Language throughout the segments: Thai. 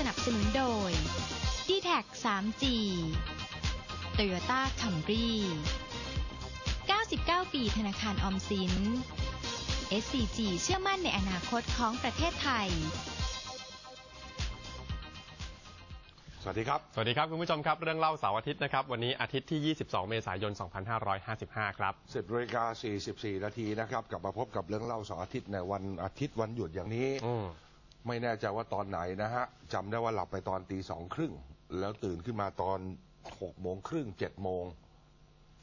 สนับสนุนโดย d t แท 3G Toyota Camry 99 ปีธนาคารออมสิน SCG เชื่อมั่นในอนาคตของประเทศไทย สวัสดีครับ สวัสดีครับ คุณผู้ชมครับ เรื่องเล่าเสาร์อาทิตย์นะครับ วันนี้อาทิตย์ที่ 22 เมษายน 2555 ครับสิบนาฬิกา44 นาทีนะครับ กลับมาพบกับเรื่องเล่าเสาร์อาทิตย์ในวันอาทิตย์วันหยุดอย่างนี้อืม ไม่แน่ใจว่าตอนไหนนะฮะจำได้ว่าหลับไปตอนตีสองครึ่ง แล้วตื่นขึ้นมาตอนหกโมงครึ่งเจ็ดโมง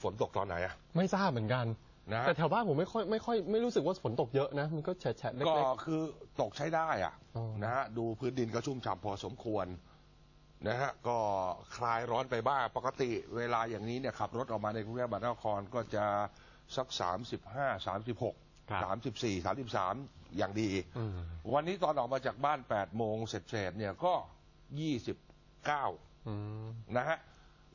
ฝนตกตอนไหนอะไม่ทราบเหมือนกันนะฮะแต่แถวบ้านผมไม่ค่อยไม่ค่อยไม่รู้สึกว่าฝนตกเยอะนะ มันก็แฉะๆเล็ก็ก คือตกใช้ได้อะอ๋อ นะฮะดูพื้นดินก็ชุ่มฉ่ำพอสมควรนะฮะก็คลายร้อนไปบ้างปกติเวลาอย่างนี้เนี่ยขับรถออกมาในกรุงเทพมหานครก็จะสักสามสิบห้าสามสิบหกครับ สามสิบสี่สามสิบสาม อย่างดีๆอืมวันนี้ตอนออกมาจากบ้านแปดโมงเสร็จๆเนี่ยก็ยี่สิบเก้าอืมนะฮะ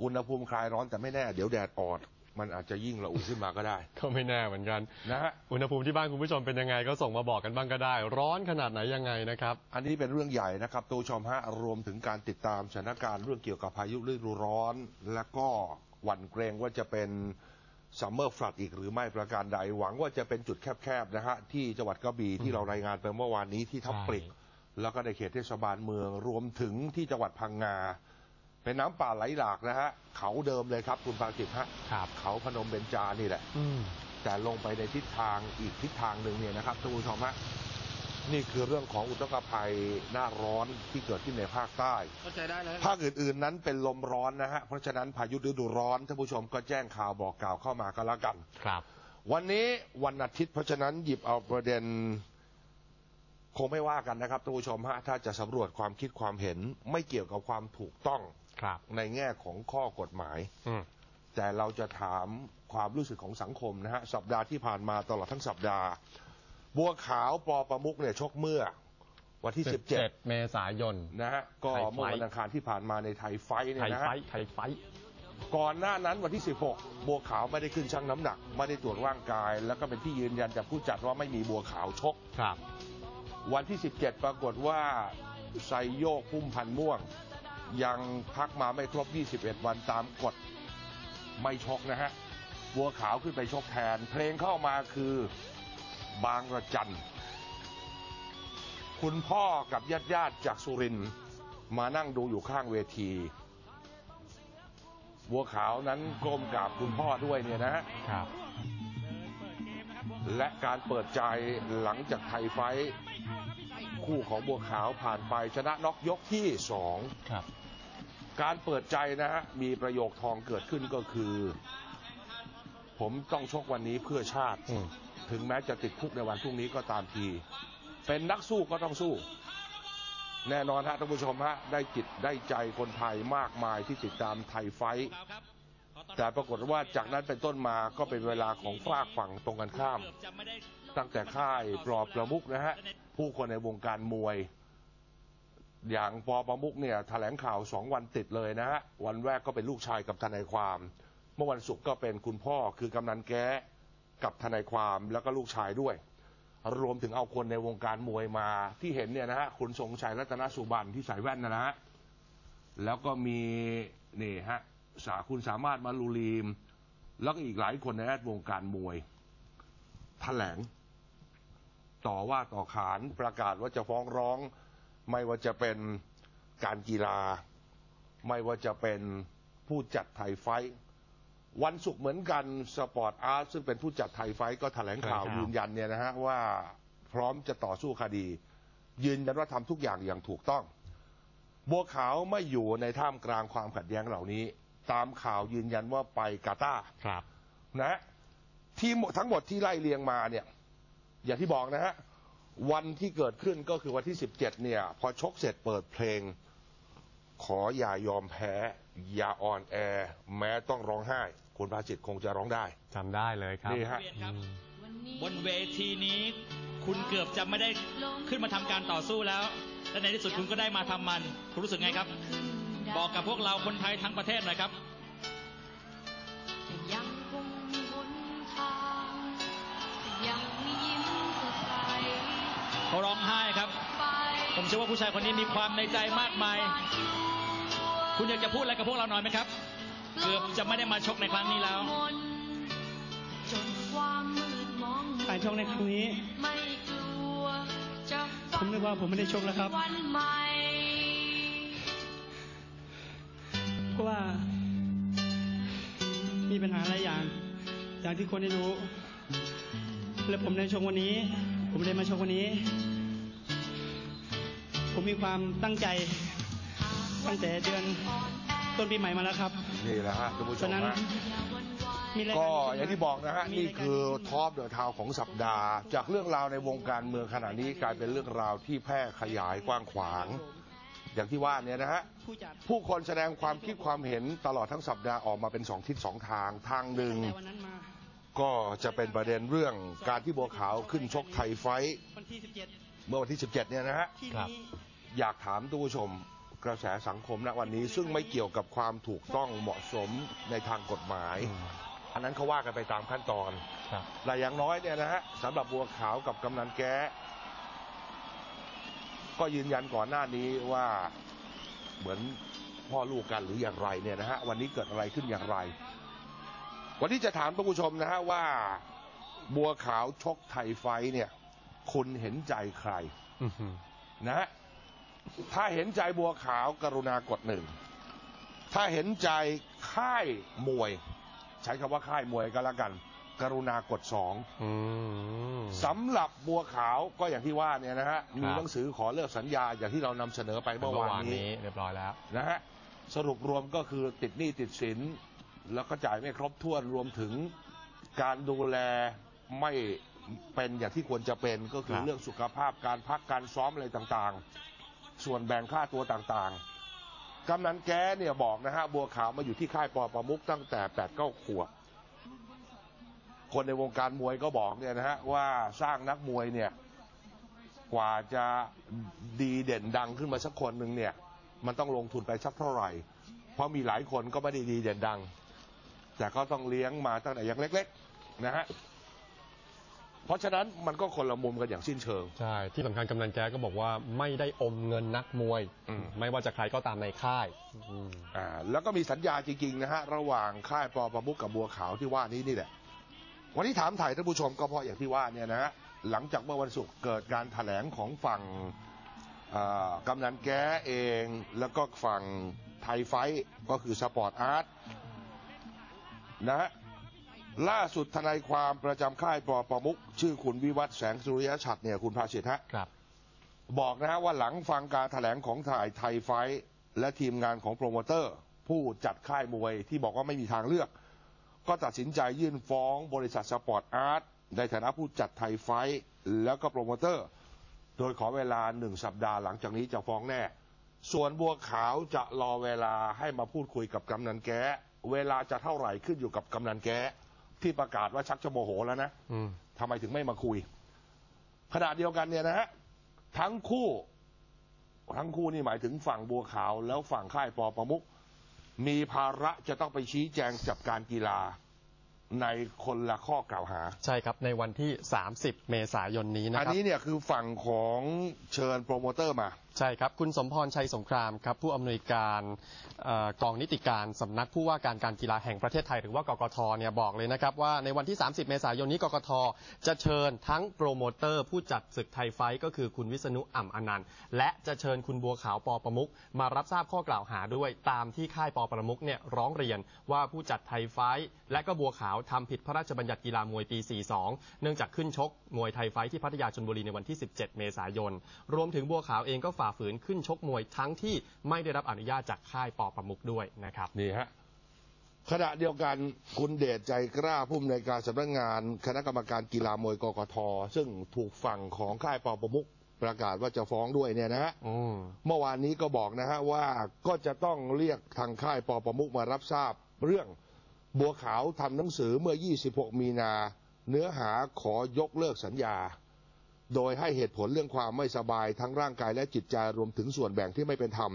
อุณหภูมิคลายร้อนแต่ไม่แน่ เดี๋ยวแดดออดมันอาจจะยิ่งระอุขึ้นมาก็ได้ ก็ไม่แน่เหมือนกันนะฮะอุณหภูมิที่บ้านคุณผู้ชมเป็นยังไงก็ส่งมาบอกกันบ้างก็ได้ ร้อนขนาดไหนยังไงนะครับ อันนี้เป็นเรื่องใหญ่นะครับตัวชมฮะรวมถึงการติดตามสถานการณ์เรื่องเกี่ยวกับพายุฤดูร้อน และก็หวั่นเกรงว่าจะเป็น ซัมเมอร์ฟลัดอีกหรือไม่ประการใด หวังว่าจะเป็นจุดแคบๆนะฮะที่จังหวัดกระบี่ที่เรารายงานไปเมื่อวานนี้ที่ทับปริกใช่แล้วก็ในเขตเทศบาลเมืองรวมถึงที่จังหวัดพังงาเป็นน้ำป่าไหลหลากนะฮะเขาเดิมเลยครับคุณภาสิทธิ์ฮะครับเขาพนมเบญจานี่แหละอืมแต่ลงไปในทิศทางอีกทิศทางหนึ่งเนี่ยนะครับท่านผู้ชมฮะ นี่คือเรื่องของอุทกภัยหน้าร้อนที่เกิดขึ้นในภาคใต้ เข้าใจได้เลยภาคอื่นๆนั้นเป็นลมร้อนนะฮะ เพราะฉะนั้นพายุฤดูร้อนท่านผู้ชมก็แจ้งข่าวบอกกล่าวเข้ามาก็แล้วกัน ครับ วันนี้วันอาทิตย์เพราะฉะนั้นหยิบเอาประเด็น คงไม่ว่ากันนะครับท่านผู้ชมฮะถ้าจะสำรวจความคิดความเห็น ไม่เกี่ยวกับความถูกต้องครับ ในแง่ของข้อกฎหมาย อืม แต่เราจะถามความรู้สึกของสังคมนะฮะสัปดาห์ที่ผ่านมาตลอดทั้งสัปดาห์ บัวขาวปอประมุกเนี่ยชกเมื่อ วันที่ 17 17 เมษายน นะฮะก็ไทยไฟท์ เมื่อวันอังคารที่ผ่านมาในไทยไฟท์เนี่ไทยยนะไฟฮะท์ไทยไฟท์ก่อนหน้านั้นวันที่ 16 บัวขาวไม่ได้ขึ้นชั่งน้ำหนัก ไม่ได้ตรวจร่างกาย แล้วก็เป็นที่ยืนยันจากผู้จัดว่าไม่มีบัวขาวชก ครับ วันที่ 17 ปรากฏว่าไซโยกพุ่มพันธ์ม่วง ยังพักมาไม่ครบ 21 วันตามกฎไม่ชกนะฮะ บัวขาวขึ้นไปชกแทน เพลงเข้ามาคือ บางระจัน คุณพ่อกับญาติญาติๆจากสุรินทร์มานั่งดูอยู่ข้างเวที บัวขาวนั้นก้มกราบคุณพ่อด้วยเนี่ยนะฮะครับ และการเปิดใจหลังจากไทยไฟท์คู่ของบัวขาวผ่านไปชนะน็อกยกที่สองครับการเปิดใจนะฮะ มีประโยคทองเกิดขึ้นก็คือ ผมต้องชกวันนี้เพื่อชาติอืม ถึงแม้จะติดคุกในวันพรุ่งนี้ก็ตามที เป็นนักสู้ก็ต้องสู้ แน่นอนฮะท่านผู้ชมฮะได้จิตได้ใจคนไทยมากมายที่ติดตามไทยไฟท์แต่ปรากฏว่าจากนั้นเป็นต้นมาก็เป็นเวลาของฝากฝั่งตรงกันข้าม ตั้งแต่ค่ายปลอบประมุกนะฮะ ผู้คนในวงการมวย อย่างปอประมุกเนี่ยแถลงข่าวสองวันติดเลยนะฮะ วันแรกก็เป็นลูกชายกับทนายความ เมื่อวันศุกร์ก็เป็นคุณพ่อคือกำนันแก้ กับทนายความแล้วก็ลูกชายด้วย รวมถึงเอาคนในวงการมวยมาที่เห็นเนี่ยนะฮะคุณทรงชัยรัตนสุบันที่ใส่แว่นนะฮะแล้วก็มีนี่ฮะสาคุณสามารถมาลูรีม แล้วก็อีกหลายคนในแวดวงการมวยแถลง ต่อว่าต่อขานประกาศว่าจะฟ้องร้อง ไม่ว่าจะเป็นการกีฬา ไม่ว่าจะเป็นผู้จัดไทยไฟท์ วันศุกร์เหมือนกันสปอร์ตอาร์ตซึ่งเป็นผู้จัดไทยไฟท์ก็แถลงข่าวแถลงข่าว ยืนยันเนี่ยนะฮะว่าพร้อมจะต่อสู้คดี ยืนยันว่าทำทุกอย่างอย่างถูกต้อง บัวขาวไม่อยู่ในท่ามกลางความขัดแย้งเหล่านี้ ตามข่าวยืนยันว่าไปกาตาร์ ครับ นะฮะที่หมดทั้งหมดที่ไล่เรียงมาเนี่ย อย่างที่บอกนะฮะ วันที่เกิดขึ้นก็คือวันที่ 17 เนี่ย พอชกเสร็จเปิดเพลง ขออย่ายอมแพ้ อย่าอ่อนแอ แม้ต้องร้องไห้ คุณภาจิตคงจะร้องได้ จำได้เลยครับ นี่ฮะเรียนครับอืมบนเวทีนี้ คุณเกือบจะไม่ได้ขึ้นมาทำการต่อสู้แล้ว และในที่สุดคุณก็ได้มาทำมัน คุณรู้สึกไงครับ บอกกับพวกเราคนไทยทั้งประเทศหน่อยครับแต่ยังคงมีหนทางแต่ยังมียิ้มสดใส เขาร้องไห้ครับไปผม ชื่อว่าผู้ชายคนนี้มีความในใจมากมาย คุณอยากจะพูดอะไรกับพวกเราหน่อยไหมครับ เกือบจะไม่ได้มาชกในครั้งนี้แล้วจนความมืดมองการชกในครั้งนี้ ผมนึกว่าผมไม่ได้ชกแล้วครับเพราะว่า มีปัญหาหลายอย่าง อย่างที่คนได้รู้ และผมได้ชกวันนี้ ผมได้มาชกวันนี้ ผมมีความตั้งใจตั้งแต่เดือนต้นปีใหม่มาแล้วครับ นี่แหละฮะท่านผู้ชฉะมนั้นฮะมีรายก็การอย่างที่บอกนะฮะมีนี่รายการ คือท็อปเดอะทาวของสัปดาห์ จากเรื่องราวในวงการเมืองขณะนี้กลายเป็นเรื่องราวที่แพร่ขยายกว้างขวาง อย่างที่ว่าเนี่ยนะฮะ ผู้จัด ผู้คนแสดงความคิดความเห็นตลอดทั้งสัปดาห์ออกมาเป็นสองทิศสองทาง ทางหนึ่ง แต่วันนั้นมา ก็จะเป็นประเด็นเรื่องการที่บัวขาวขึ้นชกไทยไฟท์วันที่ 17เมื่อวันที่ 17 เนี่ยนะฮะที่ครับนี้อยากถามทุกผู้ชมกระแสสังคมณวันนี้ ซึ่งไม่เกี่ยวกับความถูกต้องเหมาะสมในทางกฎหมาย อันนั้นเขาว่ากันไปตามขั้นตอนครับ แต่อย่างน้อยเนี่ยนะฮะสำหรับบัวขาวกับกำนันแก้ก็ยืนยันก่อนหน้านี้ว่าเหมือนพ่อลูกกันหรืออย่างไรเนี่ยนะฮะวันนี้เกิดอะไรขึ้นอย่างไร วันนี้จะถามท่านผู้ชมนะฮะว่า บัวขาวชกไทยไฟท์เนี่ย คุณเห็นใจใครอื้อหือนะฮะถ้าเห็นใจบัวขาวกรุณากดหนึ่ง ถ้าเห็นใจค่ายมวย ใช้คำว่าค่ายมวยก็แล้วกัน กรุณากดสองอืมสำหรับบัวขาวก็อย่างที่ว่าเนี่ยนะฮะครับมีหนังสือขอเลิกสัญญาอย่างที่เรานำเสนอไปเมื่อวานนี้เรียบร้อยแล้วนะฮะสรุปรวมก็คือติดหนี้ติดสิน แล้วก็จ่ายไม่ครบถ้วนรวมถึงการดูแลไม่ เป็นอย่างที่ควรจะเป็นก็คือครับเรื่องสุขภาพการพักการซ้อมอะไรต่างๆ ส่วนแบ่งค่าตัวต่างๆ กำนันแก้เนี่ยบอกนะฮะบัวขาวมาอยู่ที่ค่ายปอประมุกตั้งแต่แปดเก้าขวบคนในวงการมวยก็บอกเนี่ยนะฮะว่าสร้างนักมวยเนี่ยกว่าจะดีเด่นดังขึ้นมาสักคนหนึ่งเนี่ย มันต้องลงทุนไปสักเท่าไหร่ เพราะมีหลายคนก็ไม่ได้ดีเด่นดัง แต่ก็ต้องเลี้ยงมาตั้งแต่ยังเล็ก ๆ นะฮะ เพราะฉะนั้นมันก็คนละมุมกันอย่างสิ้นเชิง ใช่ ที่สำคัญกำนันแก้ก็บอกว่าไม่ได้อมเงินนักมวย อืม ไม่ว่าจะใครก็ตามในค่ายอืมอ่าแล้วก็มีสัญญาจริงๆนะฮะระหว่างค่ายปอประมุกกับบัวขาวที่ว่านี้นี่แหละ วันนี้ถามถ่ายท่านผู้ชมก็เพราะอย่างที่ว่าเนี่ยนะฮะหลังจากเมื่อวันศุกร์เกิดการถแถลงของฝั่งอ่ากำนันแก้เอง แล้วก็ฝั่งไทยไฟท์ก็คือสปอร์ตอาร์ตนะฮะ ล่าสุดทนายความประจำค่ายปอประมุกชื่อคุณวิวัฒน์แสงสุริยชัดเนี่ยคุณภาสิทธิ์ฮะครับ บอกนะฮะว่าหลังฟังการถแถลงของถ่ายไทยไฟท์และทีมงานของโปรโมเตอร์ ผู้จัดค่ายมวยที่บอกว่าไม่มีทางเลือก ก็ตัดสินใจยื่นฟ้องบริษัทสปอร์ตอาร์ตในฐานะผู้จัดไทยไฟท์แล้วก็โปรโมเตอร์ โดยขอเวลาหนึ่งสัปดาห์หลังจากนี้จะฟ้องแน่ ส่วนบัวขาวจะรอเวลาให้มาพูดคุยกับกำนันแก้เวลาจะเท่าไหร่ขึ้นอยู่กับกำนันแก้ ที่ประกาศว่าชักจะโมโหแล้วนะอืมทำไมถึงไม่มาคุย ขณะเดียวกันเนี่ยนะฮะทั้งคู่ ทั้งคู่นี่หมายถึงฝั่งบัวขาวแล้วฝั่งค่ายปอประมุกมีภาระจะต้องไปชี้แจงจับการกีฬาในคนละข้อกล่าวหา ใช่ครับในวันที่ 30 เมษายนนี้นะอันครับ นี้เนี่ยคือฝั่งของเชิญโปรโมเตอร์มา ใช่ครับ คุณสมพรชัยสงครามครับผู้อำนวยการออกองนิติการสำนักผู้ว่าการการกีฬาแห่งประเทศไทยหรือว่ากกทเนี่ยบอกเลยนะครับว่าในวันที่ 30 เมษายนนี้กกทจะเชิญทั้งโปรโมเตอร์ผู้จัดศึกไทยไฟท์ก็คือคุณวิษณุอ่ำอนันต์ และจะเชิญคุณบัวขาวปอประมุกมารับทราบข้อกล่าวหาด้วยตามที่ค่ายปอประมุกเนี่ยร้องเรียนว่าผู้จัดไทยไฟท์และก็บัวขาวทำผิดพระราชบัญญัติกีฬามวยปี 42 เนื่องจากขึ้นชกมวยไทยไฟท์ที่พัทยาชลบุรีในวันที่ 17 เมษายน รวมถึงบัวขาวเองก็ฝาฝืนขึ้นชกมวยทั้งที่ไม่ได้รับอนุญาตจากค่ายปอประมุกด้วยนะครับ นี่ฮะขณะเดียวกันคุณเดชใจกล้าผู้อำนวยการสำนักงาน คณะกรรมการกีฬามวยกกทซึ่งถูกฝั่งของค่ายปอประมุกประกาศว่าจะฟ้องด้วยเนี่ยนะฮะอืมเมื่อวานนี้ก็บอกนะฮะว่าก็จะต้องเรียกทางค่ายปอประมุกมารับทราบเรื่องบัวขาวทำหนังสือเมื่อ 26 มีนา เนื้อหาขอยกเลิกสัญญา โดยให้เหตุผลเรื่องความไม่สบายทั้งร่างกายและจิตใจรวมถึงส่วนแบ่งที่ไม่เป็นธรรม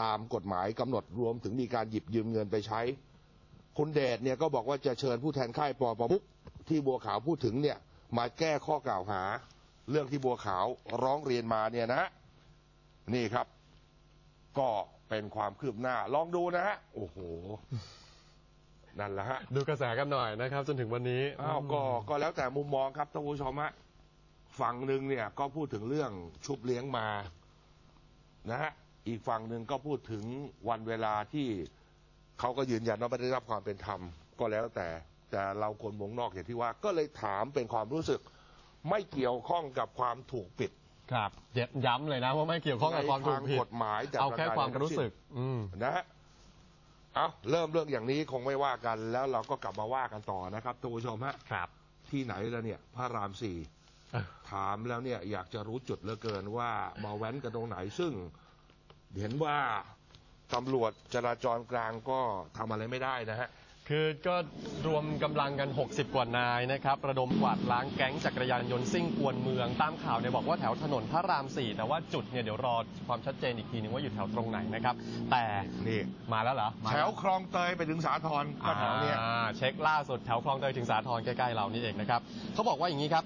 ตามกฎหมายกำหนดรวมถึงมีการหยิบยืมเงินไปใช้ คุณเดชเนี่ยก็บอกว่าจะเชิญผู้แทนค่ายปอประมุกที่บัวขาวพูดถึงเนี่ยมาแก้ข้อกล่าวหา เรื่องที่บัวขาวร้องเรียนมาเนี่ยนะนี่ครับ ก็เป็นความคืบหน้า ลองดูนะฮะโอ้โหนั่นแหละฮะดูกระแสกันหน่อยนะครับ จนถึงวันนี้อ้าวก็ก็แล้วแต่มุมมองครับท่านผู้ชมฮะ ฝั่งหนึ่งเนี่ยก็พูดถึงเรื่องชุบเลี้ยงมานะฮะอีกฝั่งหนึ่งก็พูดถึงวันเวลาที่เขาก็ยืนยันว่าไม่ได้รับความเป็นธรรมก็แล้วแต่แต่เราคนวงนอกอย่างที่ว่า ก็เลยถามเป็นความรู้สึก ไม่เกี่ยวข้องกับความถูกปิดครับย้ำเลยนะว่าไม่เกี่ยวข้องกับความถูกผิดในทางกฎหมายแต่เอาแค่ประการความใดทั้งรู้สึกอืมนะฮะเอาเริ่มเรื่องอย่างนี้คงไม่ว่ากัน แล้วเราก็กลับมาว่ากันต่อนะครับท่านผู้ชมฮะครับ ที่ไหนแล้วเนี่ย พระรามสี่เออ ถามแล้วเนี่ยอยากจะรู้จุดเหลือเกินว่ามาแว้นกันตรงไหนซึ่งเห็นว่าตำรวจจราจรกลางก็ทำอะไรไม่ได้นะฮะ คือก็รวมกำลังกัน 60 กว่านายนะครับ ระดมกวาดล้างแก๊งจักรยานยนต์ซิ่งกวนเมือง ตามข่าวเนี่ยบอกว่าแถวถนนพระราม 4 แต่ว่าจุดเนี่ยเดี๋ยวรอความชัดเจนอีกทีนึงว่าอยู่แถวตรงไหนนะครับ แต่นี่มาแล้วเหรอมาแถแล้วคลองเตยไปถึงสาทรก็แถวเนี้ยอ่าเช็คล่าสุดแถวคลองเตยถึงสาทรใกล้ๆเรานี่เองนะครับเขาบอกว่าอย่างนี้ครับ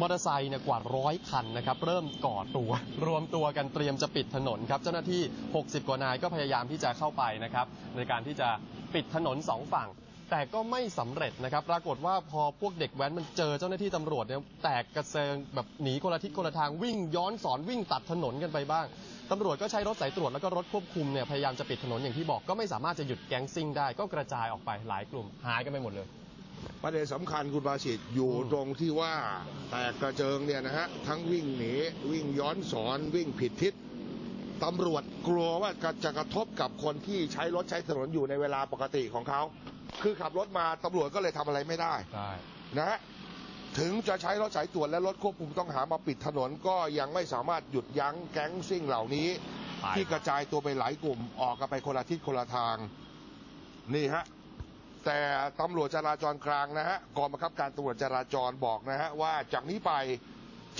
มอเตอร์ไซค์เนี่ยกว่าร้อยคันนะครับเริ่มก่อตัวรวมตัวกันเตรียมจะปิดถนนครับเจ้าหน้าที่ 60 กว่านายก็พยายามที่จะเข้าไปนะครับในการที่จะปิดถนนสองฝั่งแต่ก็ไม่สำเร็จนะครับ ปรากฏว่าพอพวกเด็กแว้นมันเจอเจ้าหน้าที่ตำรวจเนี่ยแตกกระเซิงแบบหนีคนละทิศคนละทางวิ่งย้อนสอนวิ่งตัดถนนกันไปบ้างตำรวจก็ใช้รถสายตรวจแล้วก็รถควบคุมเนี่ยพยายามจะปิดถนนอย่างที่บอกก็ไม่สามารถจะหยุดแก๊งซิ่งได้ก็กระจายออกไปหลายกลุ่มหายกันไปหมดเลย ประเด็นสำคัญคุณบาสิตอยู่ตรงที่ว่าแตกกระเจิงเนี่ยนะฮะทั้งวิ่งหนีวิ่งย้อนสอนวิ่งผิดทิศตำรวจกลัวว่าจะกระทบกับคนที่ใช้รถใช้ถนนอยู่ในเวลาปกติของเขา คือขับรถมาตำรวจก็เลยทำอะไรไม่ได้ใช่นะฮะถึงจะใช้รถสายตรวจและรถควบคุมต้องหามาปิดถนนก็ยังไม่สามารถหยุดยั้งแก๊งซิ่งเหล่านี้ ที่กระจายตัวไปหลายกลุ่มออกกันไปคนละทิศคนละทาง นี่ฮะ แต่ตำรวจจราจรกลางนะฮะกองบังคับการตำรวจจราจรบอกนะฮะว่าจากนี้ไป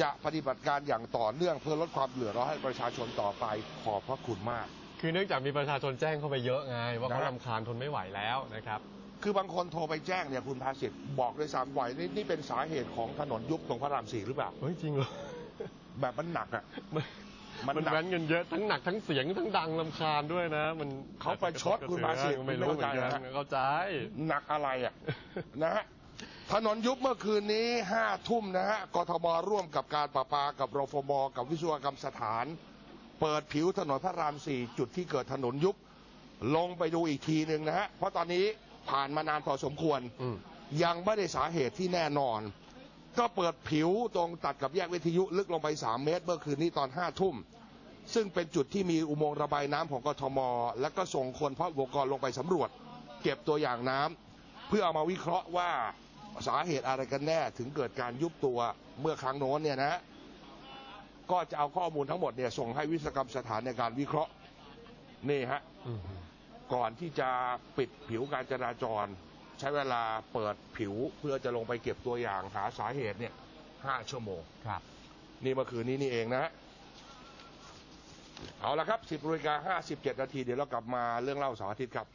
จะปฏิบัติการอย่างต่อเนื่องเพื่อลดความเดือดร้อนให้ประชาชนต่อไปขอบพระคุณมาก คือเนื่องจากมีประชาชนแจ้งเข้าไปเยอะไง ว่าเขานะฮะรำคาญทนไม่ไหวแล้วนะครับ คือบางคนโทรไปแจ้งเนี่ยคุณภาสิทธิ์บอกด้วยซ้ำไหวนี่นี่เป็นสาเหตุของถนนยุบตรงพระรามสี่หรือเปล่าเฮ้ยจริงเหรอแบบมันหนักอะ มันมันมันหนัก แว้นกันเยอะทั้งหนักทั้งเสียงทั้งดังลำคาญด้วยนะ มันเขาประชดคุณภาสิทธิ์ไม่รู้เหมือนกันไม่เข้าใจนะ เข้าใจ หนักอะไรอะ นะฮะถนนยุบเมื่อคืนนี้ห้าทุ่มนะฮะกทมร่วมกับการประปากับรฟมกับวิศวกรรมสถาน เปิดผิวถนนพระรามสี่จุดที่เกิดถนนยุบ ลงไปดูอีกทีหนึ่งนะฮะเพราะตอนนี้ผ่านมานานพอสมควร อืม ยังไม่ได้สาเหตุที่แน่นอน ก็เปิดผิวตรงตัดกับแยกวิทยุลึกลงไป 3 เมตร เมื่อคืนนี้ตอน 5 ทุ่ม ซึ่งเป็นจุดที่มีอุโมงค์ระบายน้ำของกทม แล้วก็ส่งคนเพาะอุปกรณ์ลงไปสำรวจ เก็บตัวอย่างน้ำเพื่อเอามาวิเคราะห์ว่าสาเหตุอะไรกันแน่ถึงเกิดการยุบตัวเมื่อครั้งโน้นเนี่ยนะก็จะเอาข้อมูลทั้งหมดเนี่ยส่งให้วิศวกรรมสถานในการวิเคราะห์นี่ฮะก่อนที่จะปิดผิวการจราจร ใช้เวลาเปิดผิวเพื่อจะลงไปเก็บตัวอย่างหาสาเหตุเนี่ยห้าชั่วโมง ครับ นี่เมื่อคืนนี้นี่เองนะฮะเอาละครับ 10นาฬิกา57 นาที เดี๋ยวเรากลับมาเรื่องเล่าเสาร์อาทิตย์ครับ